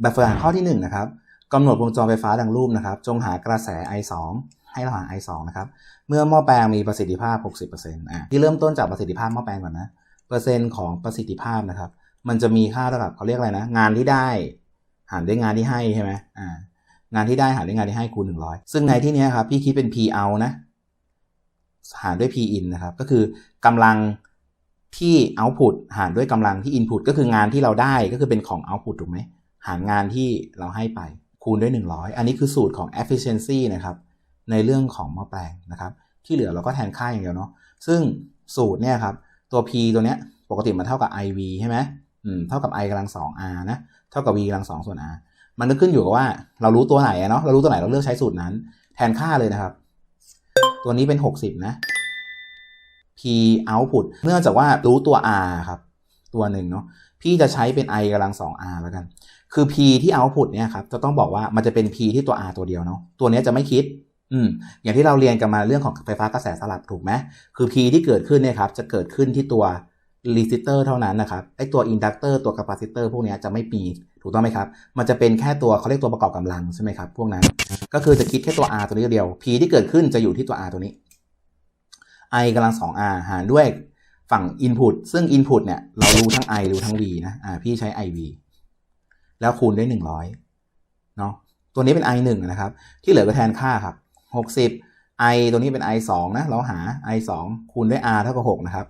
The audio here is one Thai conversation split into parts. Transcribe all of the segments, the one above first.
แบบฝึกหัดข้อที่1นะครับกำหนดวงจรไฟฟ้าดังรูปนะครับ จงหากระแส I2 ให้เราหา I2 นะครับ เมื่อหม้อแปลงมีประสิทธิภาพ 60%อะที่เริ่มต้นจากประสิทธิภาพหม้อแปลงก่อนนะ เปอร์เซ็นต์ของประสิทธิภาพนะครับ มันจะมีค่าเท่ากับเขาเรียกอะไรนะ งานที่ได้หารด้วยงานที่ให้ใช่ไหมอ่า งานที่ได้หารด้วยงานที่ให้คูณ100 ซึ่งในที่นี้ครับพี่คิดเป็น P out นะ หารด้วย P in นะครับ ก็คือกำลังที่ output หารด้วยกำลังที่ input ก็คืองานที่เราได้ก็คือเป็นของ output ถูกไหม หารงานที่เราให้ไปคูณด้วย 100 อันนี้คือสูตรของ efficiency นะครับ ในเรื่องของหม้อแปลงนะครับ ที่เหลือเราก็แทนค่าอย่างเดียวเนาะซึ่งสูตรเนี่ยครับ ตัว p ตัวเนี้ยปกติมันเท่ากับ iv ใช่ไหมอืมเท่ากับ i กำลัง 2r นะเท่ากับ v กำลัง2ส่วน r มันก็ขึ้นอยู่กับว่าเรารู้ตัวไหนเนาะเรารู้ตัวไหนเราเลือกใช้สูตรนั้น แทนค่าเลยนะครับ ตัวนี้เป็น 60 นะ p output เนื่องจากว่ารู้ตัว r ครับ ตัวหนึ่งเนาะพี่จะใช้เป็น i กำลัง 2r แล้วกัน คือ p ที่ output เนี่ยครับจะต้องบอกว่ามันจะเป็น p ที่ตัว r ตัวเดียวเนาะตัวนี้จะไม่คิดอืมอย่างที่เราเรียนกันมาเรื่องของไฟฟ้ากระแสสลับถูกไหมคือ p ที่เกิดขึ้นเนี่ยครับจะเกิดขึ้นที่ตัว resistor เท่านั้นนะครับไอตัว inductor ตัว capacitor พวกนี้จะไม่มีถูกต้องไหมครับ มันจะเป็นแค่ตัวเขาเรียกตัวประกอบกำลังใช่ไหมครับพวกนั้น ก็คือจะคิดแค่ตัว r ตัวนี้เดียว p ที่เกิดขึ้นจะอยู่ที่ตัว r ตัวนี้ i กำลัง 2r หารด้วยฝั่ง input ซึ่ง input เนี่ยเรารู้ทั้ง i รู้ทั้ง v นะอ่าพี่ใช้ iv แล้วคูณด้วย 100เนาะตัวนี้เป็น i 1นะครับ ที่เหลือก็แทนค่าครับ 60 i ตัวนี้เป็น i 2นะ เราหา i 2คูณด้วย r เท่ากับ6นะครับ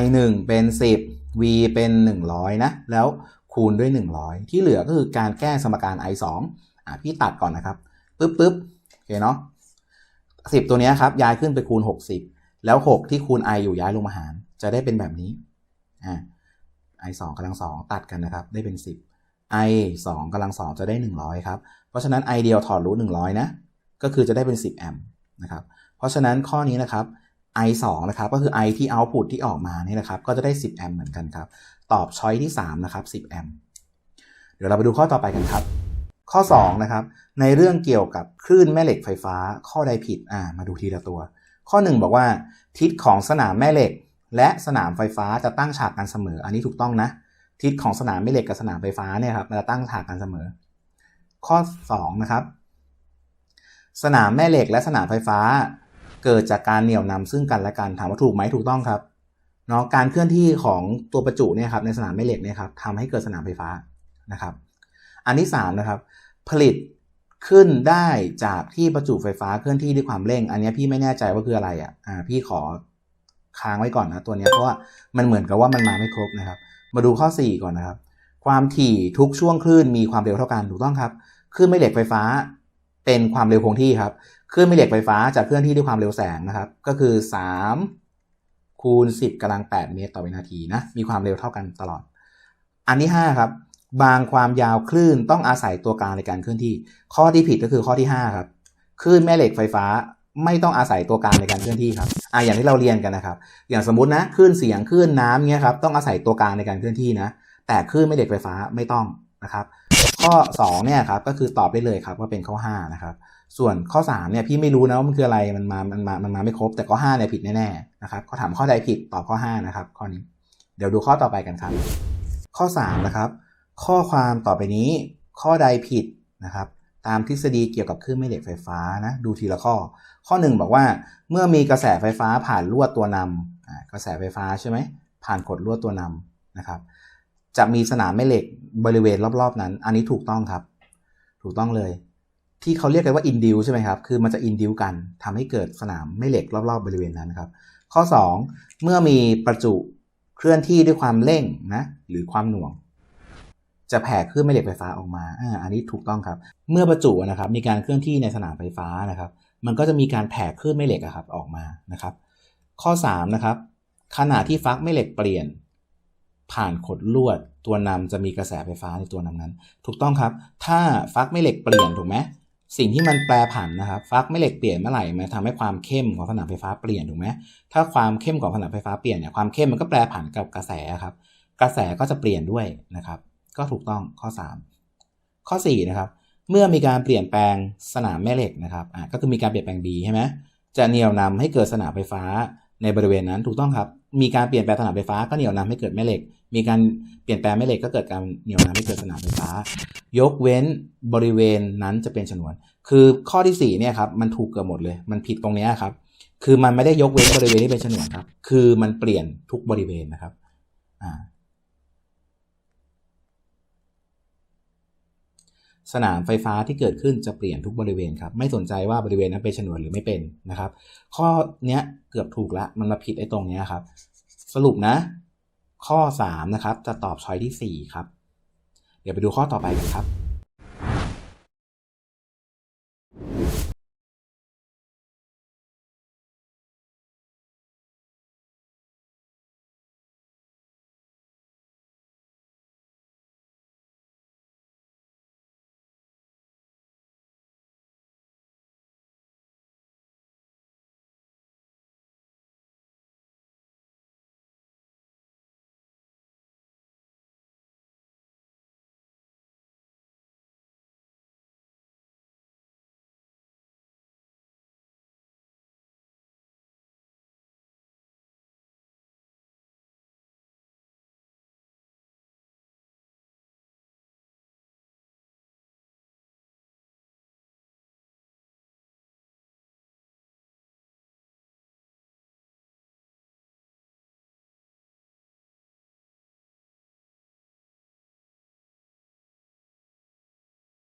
i 1เป็น 10 v เป็น 100 นะ แล้วคูณด้วย 100 ที่เหลือก็คือการแก้สมการ i 2อะพี่ตัดก่อนนะครับปึ๊บปึ๊บโอเคเนาะ10 ตัวนี้ครับย้ายขึ้นไปคูณ 60 แล้ว 6 ที่คูณ i อยู่ย้ายลงมาหาร จะได้เป็นแบบนี้อ่า i 2กำลัง2ตัดกันนะครับ ได้เป็น 10 i 2กำลัง 2 จะได้ 100 ครับ เพราะฉะนั้น i เดียวถอดรูท100 นะ ก็คือจะได้เป็น 10 แอมป์นะครับ เพราะฉะนั้นข้อนี้นะครับ i 2นะครับ ก็คือ i ที่ output ที่ออกมานี่นะครับ ก็จะได้ 10 แอมป์เหมือนกันครับ ตอบช้อยที่ 3 นะครับ 10 แอมป์เดี๋ยวเราไปดูข้อต่อไปกันครับ ข้อ 2 นะครับ ในเรื่องเกี่ยวกับคลื่นแม่เหล็กไฟฟ้า ข้อใดผิด อ่า มาดูทีละตัว ข้อ 1 บอกว่า ทิศของสนามแม่เหล็ก และสนามไฟฟ้าจะตั้งฉากกันเสมอ อันนี้ถูกต้องนะ ทิศของสนามแม่เหล็กกับสนามไฟฟ้าเนี่ยครับมันจะตั้งฉากกันเสมอ ข้อ2นะครับ สนามแม่เหล็กและสนามไฟฟ้า เกิดจากการเหนี่ยวนำซึ่งกันและกันถามว่าถูกไหมถูกต้องครับเนาะการเคลื่อนที่ของตัวประจุเนี่ยครับในสนามแม่เหล็กเนี่ยครับทำให้เกิดสนามไฟฟ้านะครับ อันที่3นะครับ ผลิตขึ้นได้จากที่ประจุไฟฟ้าเคลื่อนที่ด้วยความเร่ง อันนี้พี่ไม่แน่ใจว่าคืออะไรอะอ่าพี่ขอค้างไว้ก่อนนะตัวนี้เพราะว่ามันเหมือนกับว่ามันมาไม่ครบนะครับ มาดูข้อ 4 ก่อนนะครับ ความถี่ทุกช่วงคลื่นมีความเร็วเท่ากันถูกต้องครับคลื่นแม่เหล็กไฟฟ้าเป็นความเร็วคงที่ครับคลื่นแม่เหล็กไฟฟ้าจะเคลื่อนที่ด้วยความเร็วแสงนะครับ ก็คือ 3 คูณ 10กำลัง 8 เมตรต่อวินาทีนะมีความเร็วเท่ากันตลอด อันที่5ครับบางความยาวคลื่นต้องอาศัยตัวกลางในการเคลื่อนที่ ข้อที่ผิดก็คือข้อที่5ครับคลื่นแม่เหล็กไฟฟ้า ไม่ต้องอาศัยตัวกลางในการเคลื่อนที่ครับอ่าอย่างที่เราเรียนกันนะครับ อย่างสมมตินะคลื่นเสียงคลื่นน้ำเงี้ยครับต้องอาศัยตัวกลางในการเคลื่อนที่นะ แต่คลื่นแม่เหล็กไฟฟ้าไม่ต้องนะครับ ข้อ2เนี่ยครับก็คือตอบได้เลยครับว่าเป็นข้อ5นะครับส่วนข้อ3เนี่ยพี่ไม่รู้นะว่ามันคืออะไรมันมามันมามันมาไม่ครบ แต่ข้อ5เนี่ยผิดแน่ๆนะครับเขาถามข้อใดผิดตอบข้อ5นะครับข้อนี้ เดี๋ยวดูข้อต่อไปกันครับ ข้อ3นะครับข้อความต่อไปนี้ข้อใดผิดนะครับ ตามทฤษฎีเกี่ยวกับคลื่นแม่เหล็กไฟฟ้านะดูทีละข้อ ข้อ 1 บอกว่าเมื่อมีกระแสไฟฟ้าผ่านลวดตัวนำกระแสไฟฟ้าใช่ไหมผ่านกดลวดตัวนำนะครับ จะมีสนามแม่เหล็กบริเวณรอบๆนั้น อันนี้ถูกต้องครับ ถูกต้องเลย ที่เขาเรียกกันว่าอินดิวใช่ไหมครับคือมันจะอินดิวกันทำให้เกิดสนามแม่เหล็กรอบๆบริเวณนั้นครับ ข้อ 2 เมื่อมีประจุเคลื่อนที่ด้วยความเร่งนะหรือความหน่วง จะแผ่คลื่นแม่เหล็กไฟฟ้าออกมาอ่าอันนี้ถูกต้องครับ เมื่อประจุนะครับ มีการเคลื่อนที่ในสนามไฟฟ้านะครับ มันก็จะมีการแผ่คลื่นแม่เหล็กครับออกมานะครับ ข้อ3นะครับขณะที่ฟักแม่เหล็กเปลี่ยน ผ่านขดลวด ตัวนำจะมีกระแสไฟฟ้าในตัวนำนั้น ถูกต้องครับ ถ้าฟักแม่เหล็กเปลี่ยนถูกไหมสิ่งที่มันแปรผันนะครับฟักแม่เหล็กเปลี่ยนเมื่อไหร่มันทำให้ความเข้มของสนามไฟฟ้าเปลี่ยนถูกไหมถ้าความเข้มของสนามไฟฟ้าเปลี่ยนเนี่ยความเข้มมันก็แปรผันกับกระแสครับ กระแสก็จะเปลี่ยนด้วยนะครับ ก็ถูกต้องข้อ 3 ข้อ4นะครับเมื่อมีการเปลี่ยนแปลงสนามแม่เหล็กนะครับอะก็คือมีการเปลี่ยนแปลง B ใช่ไหมจะเหนี่ยวนำให้เกิดสนามไฟฟ้าในบริเวณนั้นถูกต้องครับ มีการเปลี่ยนแปลงสนามไฟฟ้าก็เหนี่ยวนำให้เกิดแม่เหล็ก มีการเปลี่ยนแปลงแม่เหล็กก็เกิดการเหนี่ยวนำให้เกิดสนามไฟฟ้า ยกเว้นบริเวณนั้นจะเป็นฉนวน คือข้อที่สี่เนี่ยครับมันถูกเกือบหมดเลย มันผิดตรงนี้ครับ คือมันไม่ได้ยกเว้นบริเวณที่เป็นฉนวนครับ คือมันเปลี่ยนทุกบริเวณนะครับ อ่า สนามไฟฟ้าที่เกิดขึ้นจะเปลี่ยนทุกบริเวณครับ ไม่สนใจว่าบริเวณนั้นเป็นฉนวนหรือไม่เป็นนะครับ ข้อเนี้ยเกือบถูกละมันมาผิดไอ้ตรงเนี้ยครับ สรุปนะ ข้อ 3 นะครับ จะตอบช้อยที่ 4 ครับ เดี๋ยวไปดูข้อต่อไปกันครับ